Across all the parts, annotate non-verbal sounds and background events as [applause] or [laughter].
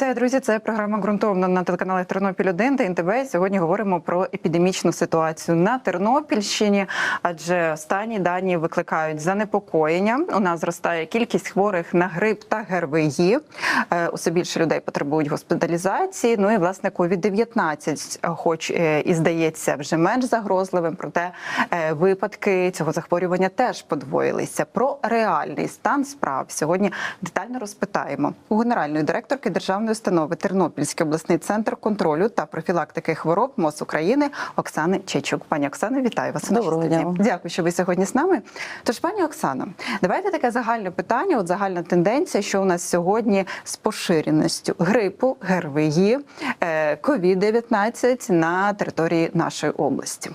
Вітаю, друзі! Це програма ґрунтовно на телеканалах Тернопіль 1 та НТВ. Сьогодні говоримо про епідемічну ситуацію на Тернопільщині, адже останні дані викликають занепокоєння. У нас зростає кількість хворих на грип та ГРВІ. Е, Усе більше людей потребують госпіталізації. Ну і власне COVID-19, хоч е, і здається вже менш загрозливим, проте е, випадки цього захворювання теж подвоїлися. Про реальний стан справ сьогодні детально розпитаємо у генеральної директорки державної установи Тернопільський обласний центр контролю та профілактики хвороб МОЗ України Оксани Чечук. Пані Оксано, вітаю вас. Доброго дня. Дякую, що ви сьогодні з нами. Тож, пані Оксано, давайте таке загальне питання. От загальна тенденція, що у нас сьогодні з поширеністю грипу, ГРВІ, е, COVID-19 на території нашої області.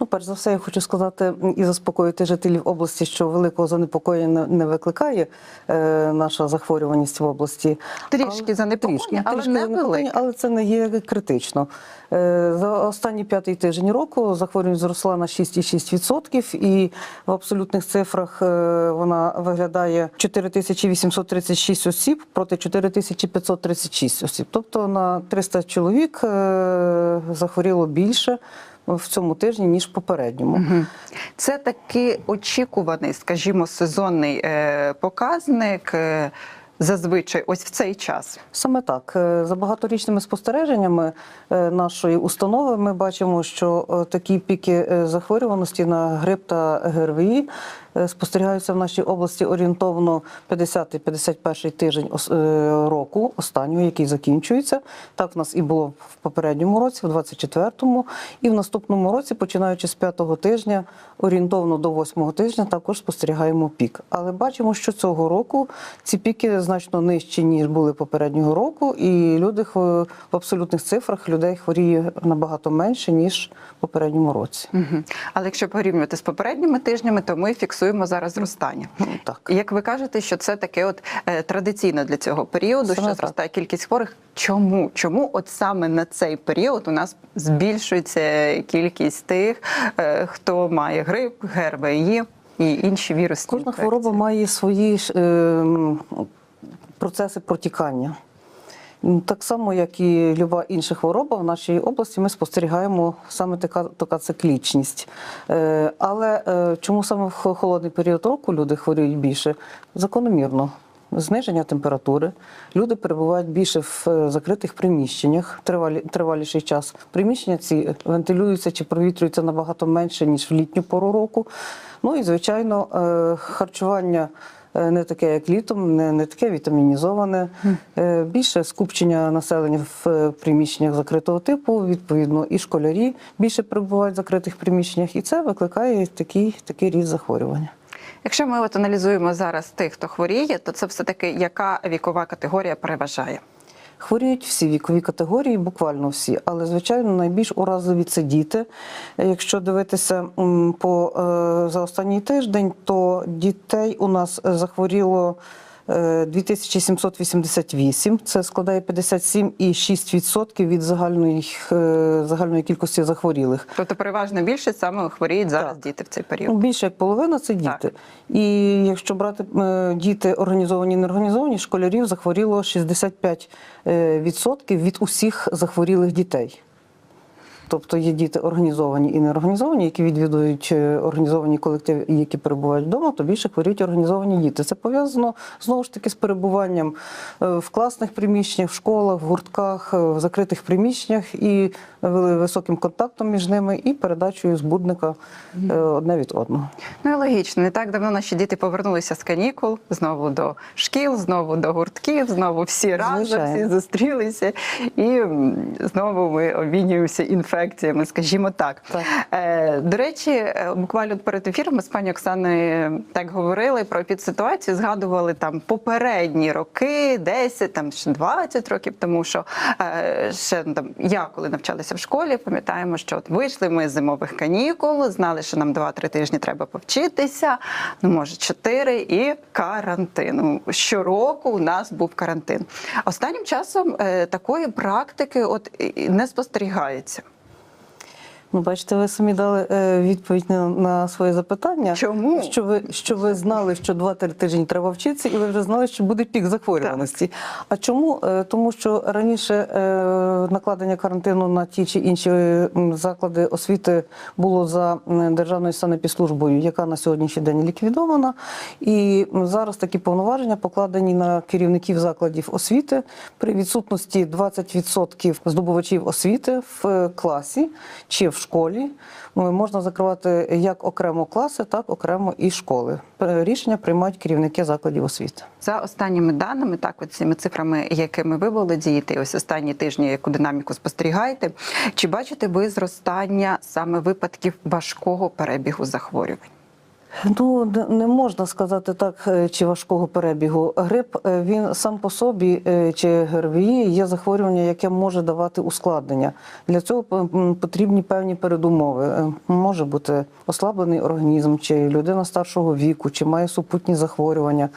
Ну, перш за все, я хочу сказати і заспокоїти жителів області, що великого занепокоєння не викликає е, наша захворюваність в області. Трішки Але- занепокоєння, трішки, але трішки не велике. але це не є критично. Е, за останній п'ятий тиждень року захворюваність зросла на 6,6%, і в абсолютних цифрах е, вона виглядає 4836 осіб проти 4536 осіб. Тобто на 300 чоловік е, захворіло більше в цьому тижні, ніж попередньому. Це такий очікуваний, скажімо, сезонний е, показник. Зазвичай, ось в цей час. Саме так, Е, за багаторічними спостереженнями е, нашої установи, ми бачимо, що е, такі піки захворюваності на грип та ГРВІ спостерігаються в нашій області орієнтовно 50-51 тиждень року, останнього, який закінчується. Так в нас і було в попередньому році, в 24-му, і в наступному році, починаючи з 5-го тижня, орієнтовно до 8-го тижня, також спостерігаємо пік. Але бачимо, що цього року ці піки значно нижчі, ніж були попереднього року, і люди в абсолютних цифрах людей хворіє набагато менше, ніж в попередньому році. Мгм. Але якщо порівнювати з попередніми тижнями, то ми фіксуємо зараз зростання. Ну, Так. Як ви кажете, що це таке от е, традиційно для цього періоду, Саме що зростає кількість хворих. Чому? Чому от саме на цей період у нас збільшується кількість тих, е, хто має грип, ГРВІ і інші вірусні Кожна інфекції? хвороба має свої е, процеси протікання. Так само, як і люба інша хвороба, в нашій області ми спостерігаємо саме така, така циклічність. Е, але е, чому саме в холодний період року люди хворіють більше? Закономірно. Зниження температури. Люди перебувають більше в е, закритих приміщеннях тривалі, триваліший час. Приміщення ці вентилюються чи провітрюються набагато менше, ніж в літню пору року. Ну і, звичайно, харчування не таке, як літом, не, не таке вітамінізоване. Е, Більше скупчення населення в е, приміщеннях закритого типу, відповідно, і школярі більше перебувають в закритих приміщеннях, і це викликає такий, такий ріст захворювання. Якщо ми от аналізуємо зараз тих, хто хворіє, то це все таки яка вікова категорія переважає? Хворіють всі вікові категорії, буквально всі, але звичайно найбільш уразливі це діти. Якщо дивитися по е, за останній тиждень, то дітей у нас е, захворіло. Е, 2788, це складає 57,6% від загальної, е, загальної кількості захворілих. Тобто переважна більшість саме хворіють зараз Так. діти в цей Ну, період. Більше як половина це діти. Так. І якщо брати е, діти організовані і неорганізовані, школярів захворіло 65% е, від усіх захворілих дітей. Тобто є діти організовані і неорганізовані, які відвідують е, організовані колективи, і які перебувають вдома, то більше хворіють організовані діти. Це пов'язано знову ж таки з перебуванням е, в класних приміщеннях, в школах, в гуртках, е, в закритих приміщеннях і високим контактом між ними і передачею збудника одне від одного. Ну і логічно, не так давно наші діти повернулися з канікул знову до шкіл, знову до гуртків, знову всі разом, всі зустрілися, і знову ми обмінюємося інфекціями, скажімо так. Так. Е, до речі, е, буквально перед ефіром ми з пані Оксаною так говорили про підситуацію, згадували там попередні роки, 10, там ще 20 років тому, що е, ще ну, там я коли навчалася в школі, пам'ятаємо, що от вийшли ми з зимових канікул, знали, що нам 2-3 тижні треба повчитися, ну може чотири і карантин. Ну, Щороку у нас був карантин. Останнім часом е, такої практики от не спостерігається. Ну, бачите, ви самі дали е, відповідь на, на своє запитання. Чому? Що ви, що ви знали, що 2-3 тижні треба вчитися, і ви вже знали, що буде пік захворюваності. А чому? Е, Тому що раніше е, накладення карантину на ті чи інші заклади освіти було за Державною санепідслужбою, яка на сьогоднішній день ліквідована. І зараз такі повноваження покладені на керівників закладів освіти при відсутності 20% здобувачів освіти в класі чи в школі. м, Можна закривати як окремо класи, так окремо і школи. Рішення приймають керівники закладів освіти. За останніми даними, так от цими цифрами, якими ви діяти ось останні тижні, яку динаміку спостерігаєте, чи бачите ви зростання саме випадків важкого перебігу захворювань? Ну не- можна сказати так, е, чи важкого перебігу. Грип е, він сам по собі е, чи ГРВІ є захворювання, яке може давати ускладнення. Для цього потрібні певні передумови. Може бути ослаблений організм, чи людина старшого віку, чи має супутні захворювання.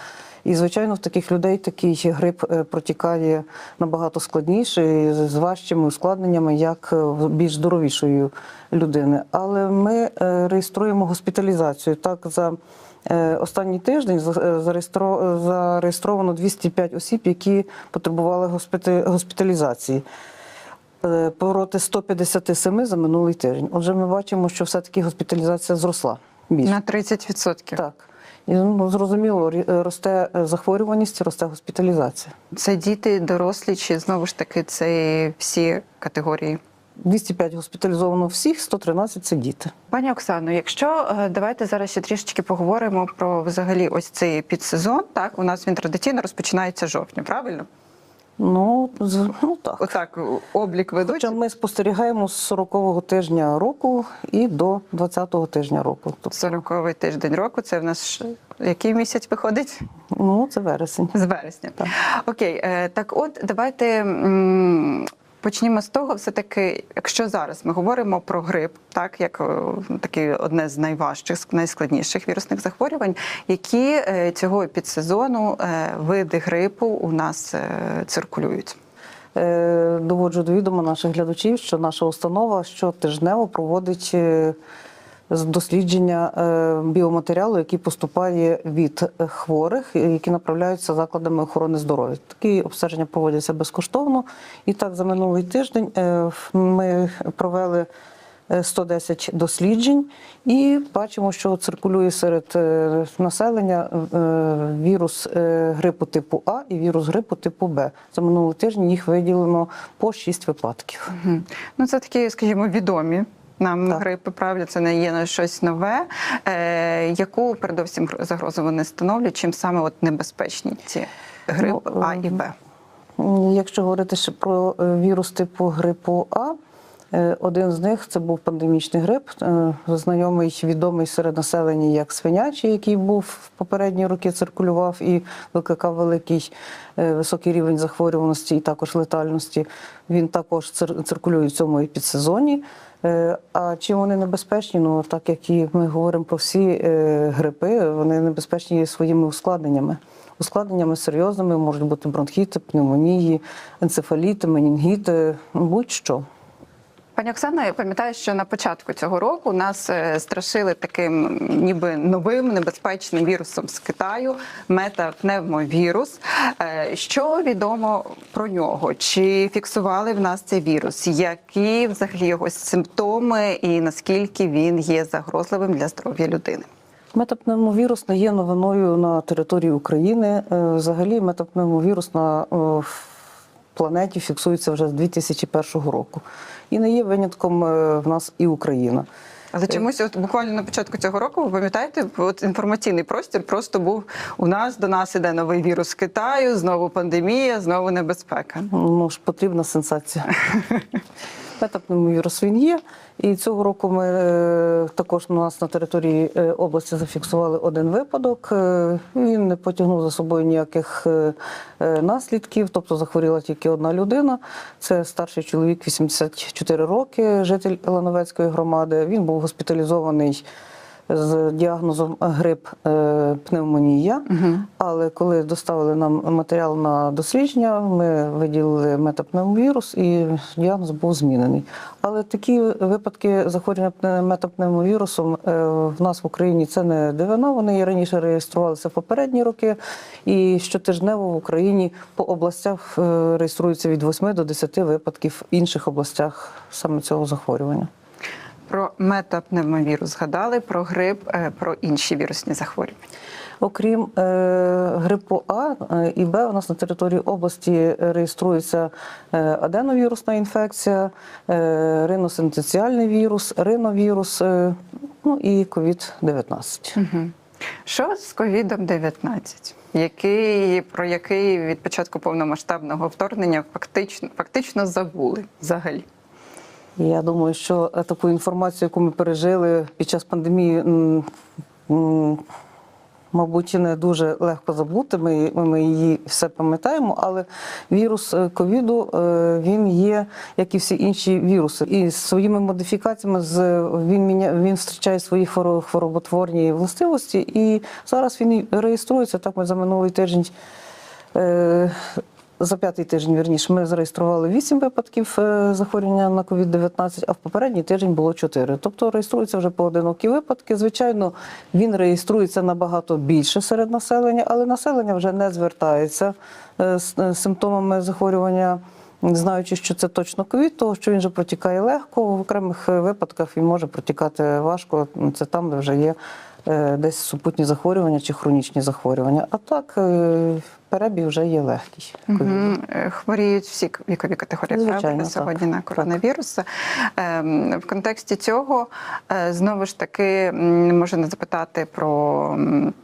І, звичайно, в таких людей такий грип е, протікає набагато складніше, з важчими ускладненнями, як е, в більш здоровішої людини. Але ми е, реєструємо госпіталізацію. Так, за останній тиждень за- зареєстро- зареєстровано 205 осіб, які потребували госпіталізації. Проти 157 за минулий тиждень. Отже, ми бачимо, що все-таки госпіталізація зросла більше. На 30%. Так. І ну, зрозуміло, рі- росте е, захворюваність, росте госпіталізація. Це діти, дорослі, чи знову ж таки це всі категорії? 205 госпіталізовано всіх, 113 це діти. Пані Оксано, якщо е, давайте зараз ще трішечки поговоримо про взагалі ось цей підсезон. Так, у нас він традиційно розпочинається з жовтня, правильно? Ну, ну так. Отак облік ведуть. Ми спостерігаємо з 40-го тижня року і до 20-го тижня року. Тобто, 40-й тиждень року. Це в нас який місяць виходить? ну, це вересень. З вересня. Так. Окей, е, так от давайте почнімо з того, все-таки, якщо зараз ми говоримо про грип, так як е, таке одне з найважчих, найскладніших вірусних захворювань, які е, цього підсезону е, види грипу у нас циркулюють. Доводжу до відома наших глядачів, що наша установа щотижнево проводить з дослідження е, біоматеріалу, який поступає від е, хворих, які направляються закладами охорони здоров'я. Такі обстеження проводяться безкоштовно. І так, за минулий тиждень е, ми провели е, 110 досліджень і бачимо, що циркулює серед населення вірус грипу типу А і вірус грипу типу Б. За минулий тиждень їх виділено по 6 випадків. Ну, це такі, скажімо, відомі. Нам Так. грипи, правда, це не є щось нове. Е, яку передовсім загрозу вони становлять? Чим саме от небезпечні ці грип Ну, А і Б? Якщо говорити ще про е, вірус типу грипу А, е, один з них це був пандемічний грип, е, знайомий відомий серед населення як свинячий, який був в попередні роки циркулював і викликав великий високий рівень захворюваності і також летальності. Він також цир- циркулює в цьому і підсезоні. Е, А чи вони небезпечні? Ну так як і ми говоримо про всі е, грипи, вони небезпечні своїми ускладненнями. Ускладненнями серйозними можуть бути бронхіти, пневмонії, енцефаліти, менінгіти, ну, будь-що. Пані Оксана, я пам'ятаю, що на початку цього року нас е, страшили таким ніби новим небезпечним вірусом з Китаю, метапневмовірус. Е, Що відомо про нього? Чи фіксували в нас цей вірус? Які взагалі його симптоми і наскільки він є загрозливим для здоров'я людини? Метапневмовірус не є новиною на території України. Е, Взагалі, метапневмовірус на в планеті фіксується вже з 2001 року. І не є винятком е, в нас і Україна. Але чомусь, от буквально на початку цього року, ви пам'ятаєте, от інформаційний простір просто був у нас до нас іде новий вірус з Китаю, знову пандемія, знову небезпека. Ну ж потрібна сенсація. [laughs] Метапневмовірус він є. І цього року ми е, також у нас на території е, області зафіксували один випадок. Е, Він не потягнув за собою ніяких наслідків, тобто захворіла тільки одна людина. Це старший чоловік, 84 роки, житель Лановецької громади. Він був госпіталізований з діагнозом грип е, пневмонія. Але коли доставили нам матеріал на дослідження, ми виділили метапневмовірус і діагноз був змінений. Але такі випадки захворювання пне- метапневмовірусом е, в нас в Україні це не дивина. Вони і раніше реєструвалися в попередні роки. І щотижнево в Україні по областях е, реєструється від 8 до 10 випадків в інших областях саме цього захворювання. Про метапневмовірус згадали, про грип, е, про інші вірусні захворювання. Окрім е, грипу А е, і Б, у нас на території області реєструється е, аденовірусна інфекція, е, риносинтеціальний вірус, риновірус, е, ну і COVID-19. Що з ковідом 19 який про який від початку повномасштабного вторгнення фактично фактично забули взагалі? Я думаю, що е, таку інформацію, яку ми пережили під час пандемії, мабуть, не дуже легко забути. Ми, ми її все пам'ятаємо, але вірус е, ковіду е, він є, як і всі інші віруси. І своїми модифікаціями з він міня, він втрачає свої хворо- хвороботворні властивості. І зараз він реєструється. Так ми за минулий тиждень. За п'ятий тиждень, вірніше, ми зареєстрували 8 випадків е, захворювання на COVID-19, а в попередній тиждень було 4. Тобто реєструються вже поодинокі випадки. Звичайно, він реєструється набагато більше серед населення, але населення вже не звертається е, з е, симптомами захворювання. Знаючи, що це точно ковід, того що він вже протікає легко, в окремих випадках він може протікати важко. Це там, де вже є десь супутні захворювання чи хронічні захворювання. А так е, перебіг вже є легкий. Е, Хворіють всі вікові категорії Звичайно, так. сьогодні на коронавірус. Ем, В контексті цього е, знову ж таки можна запитати про,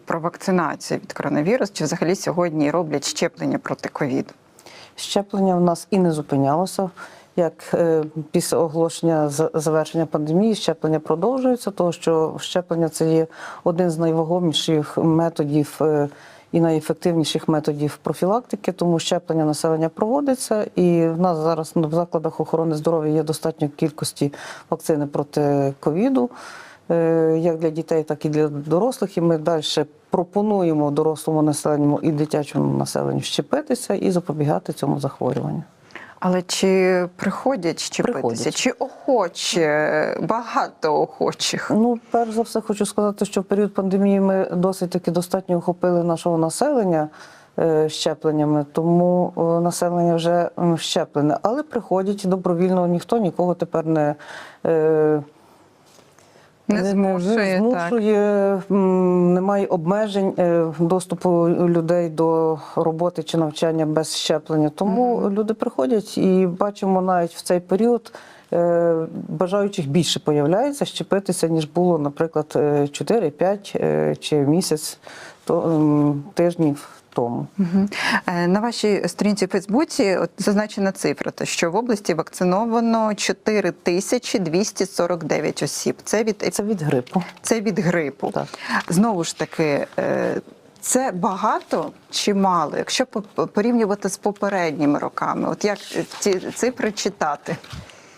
про вакцинацію від коронавірусу, чи взагалі сьогодні роблять щеплення проти ковіду? Щеплення в нас і не зупинялося. Як е, після оголошення завершення пандемії щеплення продовжуються, тому що щеплення це є один з найвагоміших методів е, і найефективніших методів профілактики, тому щеплення населення проводиться, і в нас зараз в закладах охорони здоров'я є достатньо кількості вакцини проти ковіду. е, Як для дітей, так і для дорослих, і ми далі пропонуємо дорослому населенню і дитячому населенню щепитися і запобігати цьому захворюванню. Але чи приходять щепитися, Приходять. чи охоче, багато охочих? Ну, перш за все, хочу сказати, що в період пандемії ми досить таки достатньо охопили нашого населення е, щепленнями, тому е, населення вже щеплене. Але приходять добровільно, ніхто нікого тепер не. Е, Не змушує, змушує немає обмежень е, доступу людей до роботи чи навчання без щеплення. Тому люди приходять і бачимо навіть в цей період. е, Бажаючих більше появляється щепитися, ніж було, наприклад, 4-5 чи місяць то, тижнів тому. Е, На вашій сторінці в Фейсбуці зазначена цифра, що в області вакциновано 4249 осіб. Це від Це від грипу. це від грипу. Так. Знову ж таки, е, це багато чи мало, якщо порівнювати з попередніми роками? От як ці цифри читати?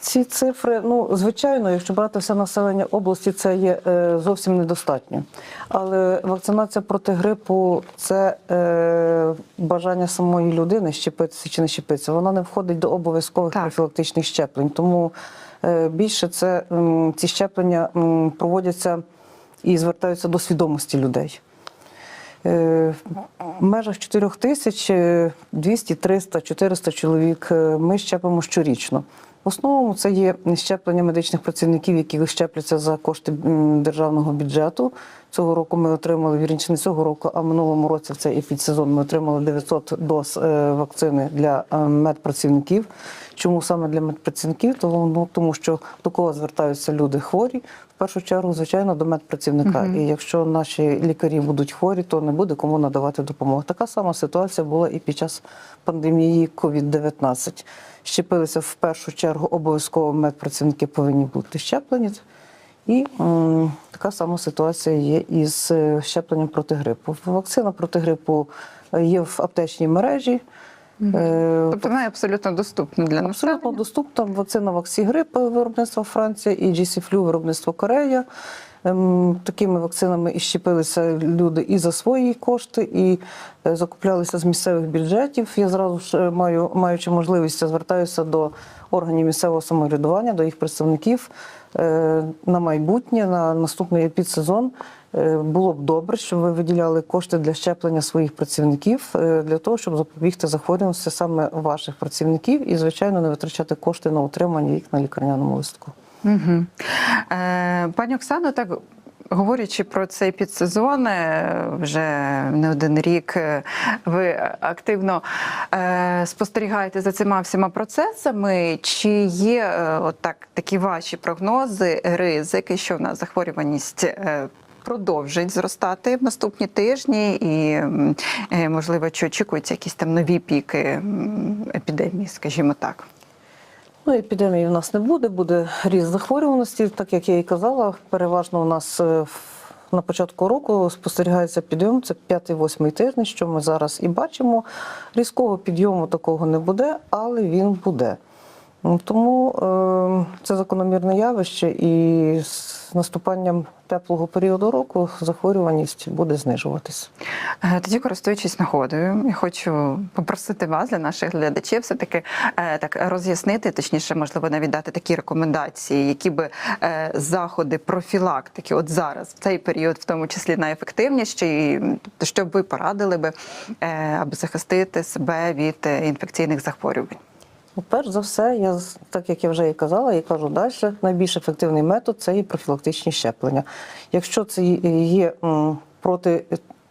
Ці цифри, ну звичайно, якщо брати все населення області, це є е, зовсім недостатньо. Але вакцинація проти грипу це е, бажання самої людини щепитися чи не щепитися. Вона не входить до обов'язкових Так. профілактичних щеплень. Тому е, більше це м, ці щеплення м, проводяться і звертаються до свідомості людей. Е, В межах 4 тисяч е, 200, 300, 400 чоловік е, ми щепимо щорічно. Основному це є щеплення медичних працівників, які щепляться за кошти державного бюджету. Цього року ми отримали, вірніше не цього року, а минулому році в цей епідсезон ми отримали 900 доз е, вакцини для е, медпрацівників. Чому саме для медпрацівників? Тому, ну, тому що до кого звертаються люди хворі, в першу чергу, звичайно, до медпрацівника. І якщо наші лікарі будуть хворі, то не буде кому надавати допомогу. Така сама ситуація була і під час пандемії COVID-19. Щепилися в першу чергу, обов'язково медпрацівники повинні бути щеплені. І м, така сама ситуація є із е, щепленням проти грипу. Вакцина проти грипу е, є в аптечній мережі. Е, Тобто вона абсолютно доступна для Абсолютно населення? доступна вакцина Ваксігрип виробництва Франція і GC-Flu виробництво Корея. Ем, Такими вакцинами і щепилися люди і за свої кошти, і е, закуплялися з місцевих бюджетів. Я зразу ж е, маю, маючи можливість, звертаюся до органів місцевого самоврядування, до їх представників на майбутнє, на наступний епідсезон. Е, Було б добре, щоб ви виділяли кошти для щеплення своїх працівників е, для того, щоб запобігти захворюваності саме ваших працівників і, звичайно, не витрачати кошти на утримання їх на лікарняному листку. Угу. Е, пані Оксано, так говорячи про цей підсезон, вже не один рік е, ви активно е, спостерігаєте за цими всіма процесами. Чи є е, от такі ваші прогнози, ризики, що в нас захворюваність? Продовжить зростати в наступні тижні, і можливо, чи очікуються якісь там нові піки епідемії, скажімо так. Ну, епідемії в нас не буде, буде ріст захворюваності. Так як я і казала, переважно у нас е, на початку року спостерігається підйом, це 5-8 тиждень, що ми зараз і бачимо. Різкого підйому такого не буде, але він буде. Тому е, це закономірне явище, і з наступанням теплого періоду року захворюваність буде знижуватись. Е, Тоді, користуючись нагодою, я хочу попросити вас для наших глядачів все таки так роз'яснити, точніше, можливо, навіть дати такі рекомендації, які би е, заходи профілактики, от зараз в цей період, в тому числі найефективніші, тобто, що б ви порадили би, е, аби захистити себе від е, інфекційних захворювань. Ну, Перш за все, я так як я вже і казала, і кажу далі, найбільш ефективний метод це і профілактичні щеплення. Якщо це є- проти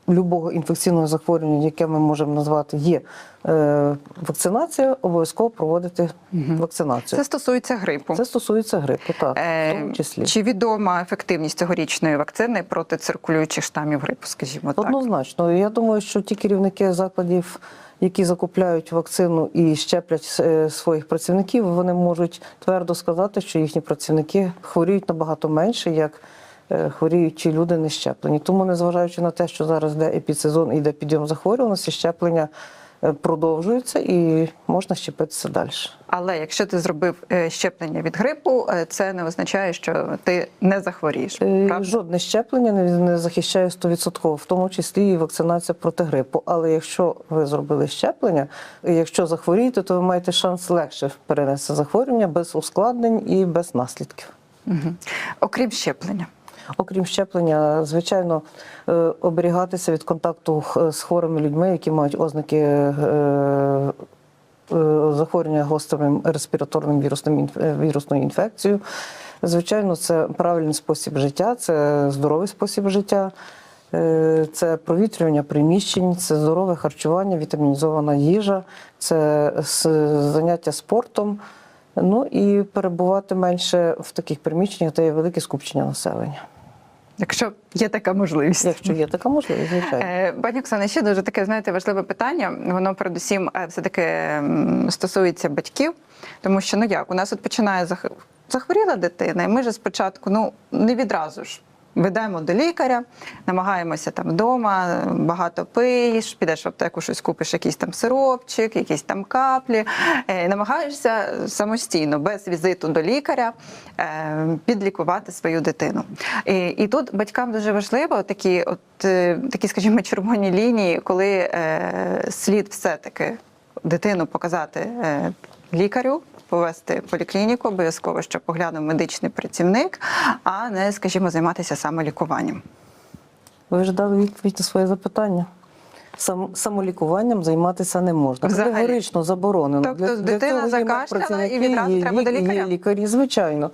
любого інфекційного захворювання, яке ми можемо назвати, є е, вакцинація, обов'язково проводити вакцинацію. Це стосується грипу. Це стосується грипу, так, в Е, тому числі. Чи відома ефективність цьогорічної вакцини проти циркулюючих штамів грипу, скажімо так? Однозначно. Я думаю, що ті керівники закладів, які закупляють вакцину і щеплять е, своїх працівників, вони можуть твердо сказати, що їхні працівники хворіють набагато менше, як е, хворіють ті люди не щеплені. Тому, незважаючи на те, що зараз йде епідсезон і йде підйом захворюваності, щеплення продовжуються і можна щепитися далі. Але якщо ти зробив е, щеплення від грипу, е, це не означає, що ти не захворієш. Е, Правда? Жодне щеплення не, захищає 100%, в тому числі і вакцинація проти грипу. Але якщо ви зробили щеплення, якщо захворієте, то ви маєте шанс легше перенести захворювання без ускладнень і без наслідків. Мгм. Окрім щеплення. Окрім щеплення, звичайно, е, оберігатися від контакту з хворими людьми, які мають ознаки е, е, захворювання гострим респіраторним вірусним вірусною інфекцією. Звичайно, це правильний спосіб життя, це здоровий спосіб життя. Це провітрювання приміщень, це здорове харчування, вітамінізована їжа, це заняття спортом. Ну і перебувати менше в таких приміщеннях, де є велике скупчення населення. Якщо є така можливість. Якщо є така можливість, звичайно. Е, Пані Оксана, ще дуже таке, знаєте, важливе питання. Воно передусім е, все-таки стосується батьків, тому що ну як, у нас от починає зах- захворіла дитина, і ми ж спочатку ну не відразу ж. Ведемо до лікаря, намагаємося там вдома, багато пиєш, підеш в аптеку, щось купиш, якийсь там сиропчик, якісь там каплі. Е, намагаєшся самостійно, без візиту до лікаря, е, підлікувати свою дитину. І, тут батькам дуже важливо такі, от е, такі, скажімо, червоні лінії, коли слід все-таки дитину показати лікарю. Повести в поліклініку, обов'язково, щоб поглянув медичний працівник, а не, скажімо, займатися самолікуванням. Ви вже дали відповідь на своє запитання. Сам, самолікуванням займатися не можна. Взагалі. Категорично заборонено. Тобто дитина цього закашляла і відразу є треба до лікаря? Є лікарі, звичайно.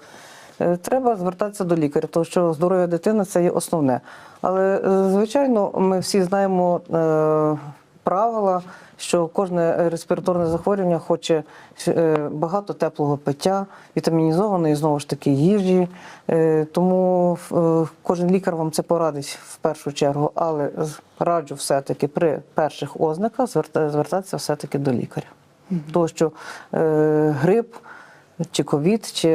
Е, Треба звертатися до лікаря, тому що здоров'я дитини це є основне. Але, е, звичайно, ми всі знаємо е, правила, що кожне респіраторне захворювання хоче е, багато теплого пиття, вітамінізованої знову ж таки їжі. Е, Тому е, кожен лікар вам це порадить в першу чергу, але раджу все-таки при перших ознаках зверта- звертатися все-таки до лікаря. Тому що грип чи ковід, чи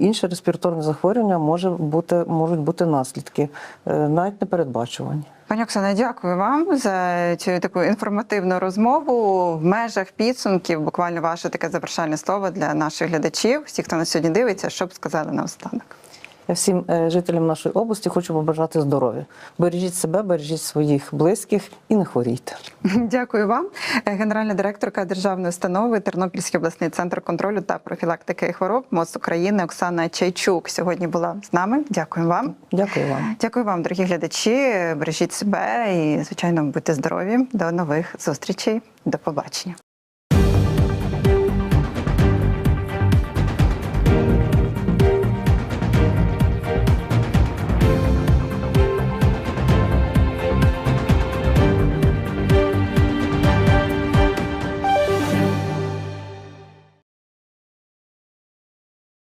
інше респіраторне захворювання може бути, можуть бути наслідки, навіть непередбачувані. Пані Оксана, дякую вам за цю таку інформативну розмову. В межах підсумків буквально ваше таке завершальне слово для наших глядачів, всіх, хто нас сьогодні дивиться, що б сказали наостанок. Я всім е, жителям нашої області хочу побажати здоров'я. Бережіть себе, бережіть своїх близьких і не хворійте. [laughs] Дякую вам, Е, генеральна директорка державної установи Тернопільський обласний центр контролю та профілактики хвороб МОЗ України Оксана Чайчук сьогодні була з нами. Дякую вам. Дякую вам. Дякую вам, дорогі глядачі. Бережіть себе і, звичайно, будьте здорові. До нових зустрічей. До побачення.